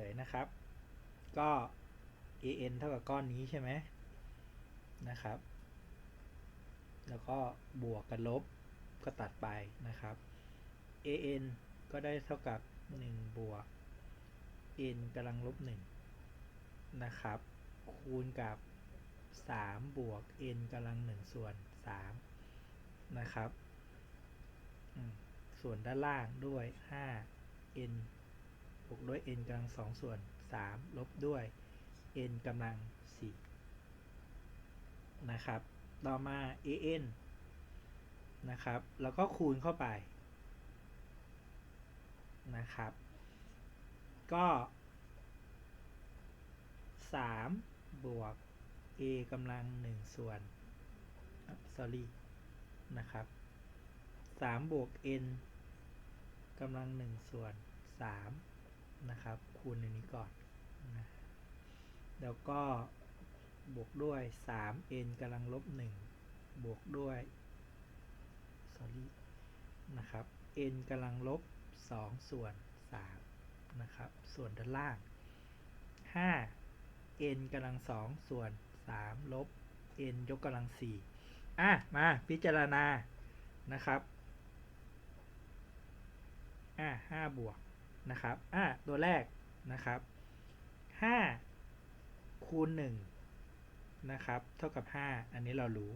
ลยนะครับ ก็ an เท่ากับก้อนนี้ใช่ไหมนะครับ แล้วก็บวกกับลบก็ตัดไปนะครับ an ก็ได้เท่ากับ 1 บวก n กำลังลบ1นะครับ คูณกับ 3 บวก n กำลัง 1 ส่วน 3 นะครับ ส่วนด้านล่างด้วย 5 n บวกด้วย n กำลัง2ส่วน 3 ลบด้วย n กำลัง4นะครับ ต่อมา an นะครับ แล้วก็คูณเข้าไปนะครับ ก็ 3 บวก a กำลัง 1 ส่วน sorry นะครับ 3 บวก n กำลัง 1 ส่วน 3 นะครับ คูณในนี้ก่อนนะแล้วก็บวกด้วย 3n กำลังลบ 1 บวกด้วย sorry นะครับ n กำลังลบ 2 ส่วน 3 นะครับ ส่วนด้านล่าง 5 n กำลัง 2 ส่วน 3 ลบ n ยกกำลัง 4 อะ มาพิจารณานะครับ อะ5บวก นะครับอะตัวแรกนะครับ5คูณ1นะครับเท่ากับ 5 อันนี้เรารู้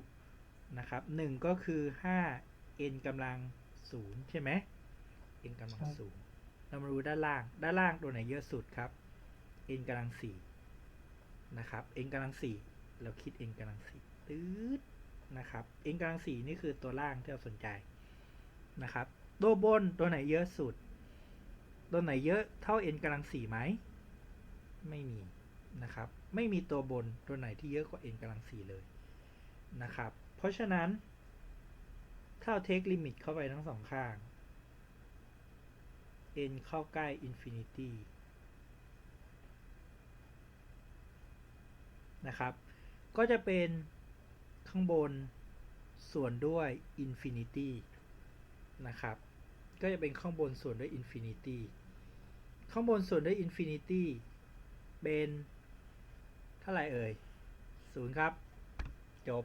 นะครับ1ก็คือ5 n กำลัง0ใช่ไหม n กำลังครับ0เรามาดูด้านล่าง ด้านล่างตัวไหนเยอะสุดครับ n กำลัง4นะครับ n กำลัง4เราคิด n กำลัง4ตืดนะครับ n กำลัง4นี่คือตัวล่างที่เราสนใจนะครับตัวบนตัวไหนเยอะสุด ตัวไหนเยอะเท่า n กำลัง4ไหม ไม่มีนะครับ ไม่มีตัวบนตัวไหนที่เยอะกว่า n กำลัง4เลยนะครับ เพราะฉะนั้น ถ้าเราเทคลิมิตเข้าไปทั้งสองข้าง n เข้าใกล้ infinity นะครับ ก็จะเป็นข้างบนส่วนด้วย infinity นะครับ ก็จะเป็นข้างบนส่วนด้วย infinity ข้างบนส่วนด้วยอินฟินิตี้เป็นเท่าไหร่เอ่ยศูนย์ครับ จบ